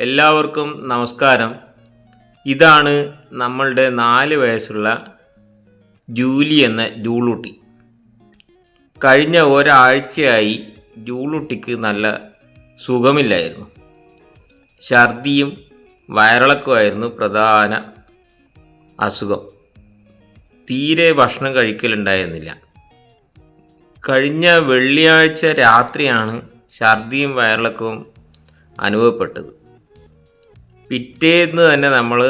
എല്ലാവർക്കും നമസ്കാരം. ഇതാണ് നമ്മളുടെ നാല് വയസ്സുള്ള ജൂലി എന്ന ജൂളുട്ടി. കഴിഞ്ഞ ഒരാഴ്ചയായി ജൂളുട്ടിക്ക് നല്ല സുഖമില്ലായിരുന്നു. ഛർദിയും വയറിളക്കമായിരുന്നു പ്രധാന അസുഖം. തീരെ ഭക്ഷണം കഴിക്കലുണ്ടായിരുന്നില്ല. കഴിഞ്ഞ വെള്ളിയാഴ്ച രാത്രിയാണ് ഛർദിയും വയറിളക്കവും അനുഭവപ്പെട്ടത്. പിറ്റേന്ന് തന്നെ നമ്മൾ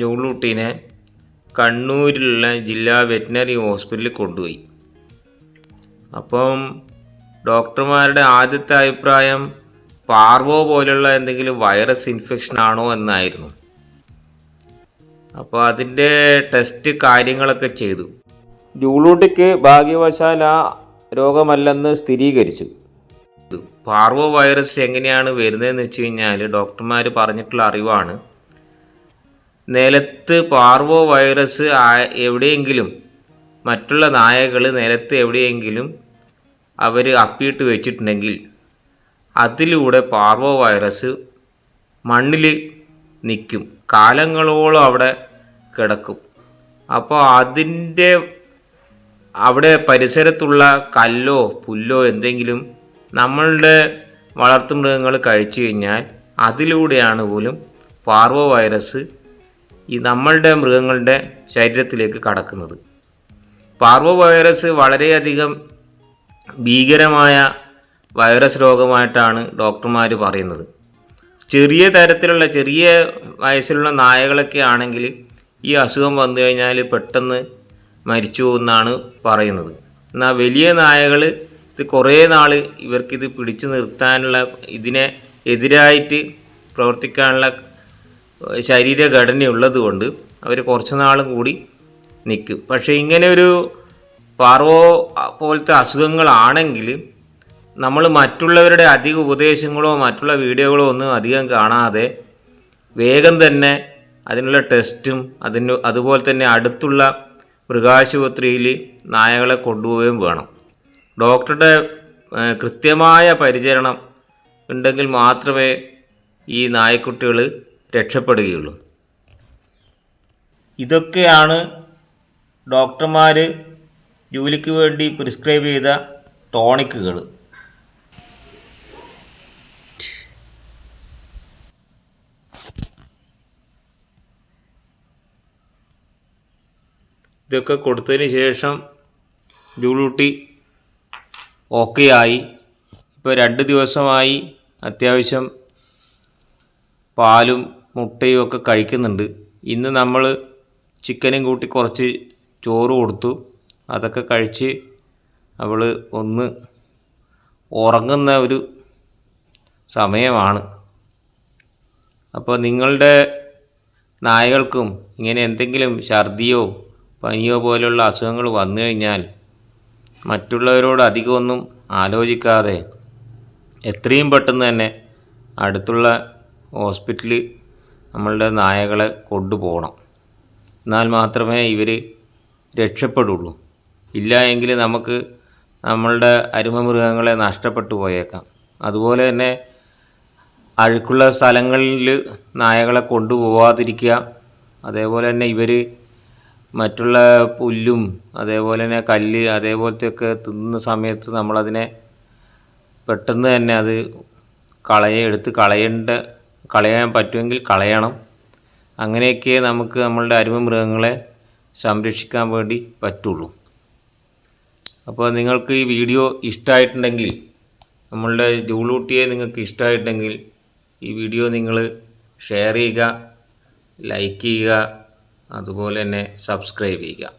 ജൂളൂട്ടീനെ കണ്ണൂരിലുള്ള ജില്ലാ വെറ്റിനറി ഹോസ്പിറ്റലിൽ കൊണ്ടുപോയി. അപ്പം ഡോക്ടർമാരുടെ ആദ്യത്തെ അഭിപ്രായം പാർവോ പോലുള്ള എന്തെങ്കിലും വൈറസ് ഇൻഫെക്ഷൻ ആണോ എന്നായിരുന്നു. അപ്പോൾ അതിന്റെ ടെസ്റ്റ് കാര്യങ്ങളൊക്കെ ചെയ്തു. ജൂളൂട്ടിക്ക് ഭാഗ്യവശാൽ ആ രോഗമല്ലെന്ന് സ്ഥിരീകരിച്ചു. പാർവോ വൈറസ് എങ്ങനെയാണ് വരുന്നതെന്ന് വെച്ച് കഴിഞ്ഞാൽ ഡോക്ടർമാർ പറഞ്ഞിട്ടുള്ള അറിവാണ്. നിലത്ത് പാർവോ വൈറസ് എവിടെയെങ്കിലും മറ്റുള്ള നായകൾ നിലത്ത് എവിടെയെങ്കിലും അവർ അപ്പിയിട്ട് വെച്ചിട്ടുണ്ടെങ്കിൽ അതിലൂടെ പാർവോ വൈറസ് മണ്ണിൽ നിൽക്കും കാലങ്ങളോളം അവിടെ കിടക്കും. അപ്പോൾ അതിന്റെ അവിടെ പരിസരത്തുള്ള കല്ലോ പുല്ലോ എന്തെങ്കിലും നമ്മളുടെ വളർത്തുമൃഗങ്ങൾ കഴിച്ചു കഴിഞ്ഞാൽ അതിലൂടെയാണ് പോലും പാർവോ വൈറസ് ഈ നമ്മളുടെ മൃഗങ്ങളുടെ ശരീരത്തിലേക്ക് കടക്കുന്നത്. പാർവോ വൈറസ് വളരെയധികം ഭീകരമായ വൈറസ് രോഗമായിട്ടാണ് ഡോക്ടർമാർ പറയുന്നത്. ചെറിയ തരത്തിലുള്ള ചെറിയ വയസ്സിലുള്ള നായകളൊക്കെ ആണെങ്കിൽ ഈ അസുഖം വന്നു കഴിഞ്ഞാൽ പെട്ടെന്ന് മരിച്ചു എന്നാണ് പറയുന്നത്. എന്നാൽ വലിയ നായകൾ ഇത് കുറേ നാൾ ഇവർക്കിത് പിടിച്ചു നിർത്താനുള്ള ഇതിനെ എതിരായിട്ട് പ്രവർത്തിക്കാനുള്ള ശരീരഘടനയുള്ളത് കൊണ്ട് അവർ കുറച്ച് നാളും കൂടി നിൽക്കും പക്ഷേ ഇങ്ങനെ ഒരു പാർവോ പോലത്തെ അസുഖങ്ങളാണെങ്കിൽ നമ്മൾ മറ്റുള്ളവരുടെ അധിക ഉപദേശങ്ങളോ മറ്റുള്ള വീഡിയോകളോ ഒന്നും അധികം കാണാതെ വേഗം തന്നെ അതിനുള്ള ടെസ്റ്റും അതിന് അതുപോലെ തന്നെ അടുത്തുള്ള മൃഗാശുപത്രിയിൽ നായകളെ കൊണ്ടുപോവുകയും വേണം. ഡോക്ടറുടെ കൃത്യമായ പരിചരണം ഉണ്ടെങ്കിൽ മാത്രമേ ഈ നായ്ക്കുട്ടികൾ രക്ഷപ്പെടുകയുള്ളൂ. ഇതൊക്കെയാണ് ഡോക്ടർമാർ ജോലിക്ക് വേണ്ടി പ്രിസ്ക്രൈബ് ചെയ്ത ടോണിക്കുകൾ ഇതൊക്കെ കൊടുത്തതിന് ശേഷം ജൂളൂട്ടി ഓക്കെ ആയി ഇപ്പോൾ രണ്ട് ദിവസമായി അത്യാവശ്യം പാലും മുട്ടയും ഒക്കെ കഴിക്കുന്നുണ്ട്. ഇന്ന് നമ്മൾ ചിക്കനും കൂട്ടി കുറച്ച് ചോറ് കൊടുത്തു. അതൊക്കെ കഴിച്ച് അവൾ ഒന്ന് ഉറങ്ങുന്ന ഒരു സമയമാണ്. അപ്പോൾ നിങ്ങളുടെ നായകൾക്കും ഇങ്ങനെ എന്തെങ്കിലും ഛർദിയോ പനിയോ പോലുള്ള അസുഖങ്ങൾ വന്നു കഴിഞ്ഞാൽ മറ്റുള്ളവരോട് അധികമൊന്നും ആലോചിക്കാതെ എത്രയും പെട്ടെന്ന് തന്നെ അടുത്തുള്ള ഹോസ്പിറ്റലിൽ നമ്മളുടെ നായകളെ കൊണ്ടുപോകണം. എന്നാൽ മാത്രമേ ഇവർ രക്ഷപ്പെടുള്ളൂ. ഇല്ല എങ്കിൽ നമുക്ക് നമ്മളുടെ അരുമമൃഗങ്ങളെ നഷ്ടപ്പെട്ടു പോയേക്കാം. അതുപോലെ തന്നെ അഴുക്കുള്ള സ്ഥലങ്ങളിൽ നായകളെ കൊണ്ടുപോകാതിരിക്കുക അതേപോലെ തന്നെ ഇവർ മറ്റുള്ള പുല്ലും അതേപോലെ തന്നെ കല്ല് അതേപോലത്തെയൊക്കെ തിന്നുന്ന സമയത്ത് നമ്മളതിനെ പെട്ടെന്ന് തന്നെ അത് കളയ എടുത്ത് കളയേണ്ട കളയാൻ പറ്റുമെങ്കിൽ കളയണം. അങ്ങനെയൊക്കെ നമുക്ക് നമ്മളുടെ അരുമ മൃഗങ്ങളെ സംരക്ഷിക്കാൻ വേണ്ടി പറ്റുള്ളൂ. അപ്പോൾ നിങ്ങൾക്ക് ഈ വീഡിയോ ഇഷ്ടമായിട്ടുണ്ടെങ്കിൽ നമ്മളുടെ ജൂളൂട്ടിയെ നിങ്ങൾക്ക് ഇഷ്ടമായിട്ടുണ്ടെങ്കിൽ ഈ വീഡിയോ നിങ്ങൾ ഷെയർ ചെയ്യുക ലൈക്ക് ചെയ്യുക അതുപോലെ തന്നെ സബ്സ്ക്രൈബ് ചെയ്യുക.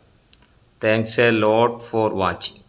Thanks a lot for watching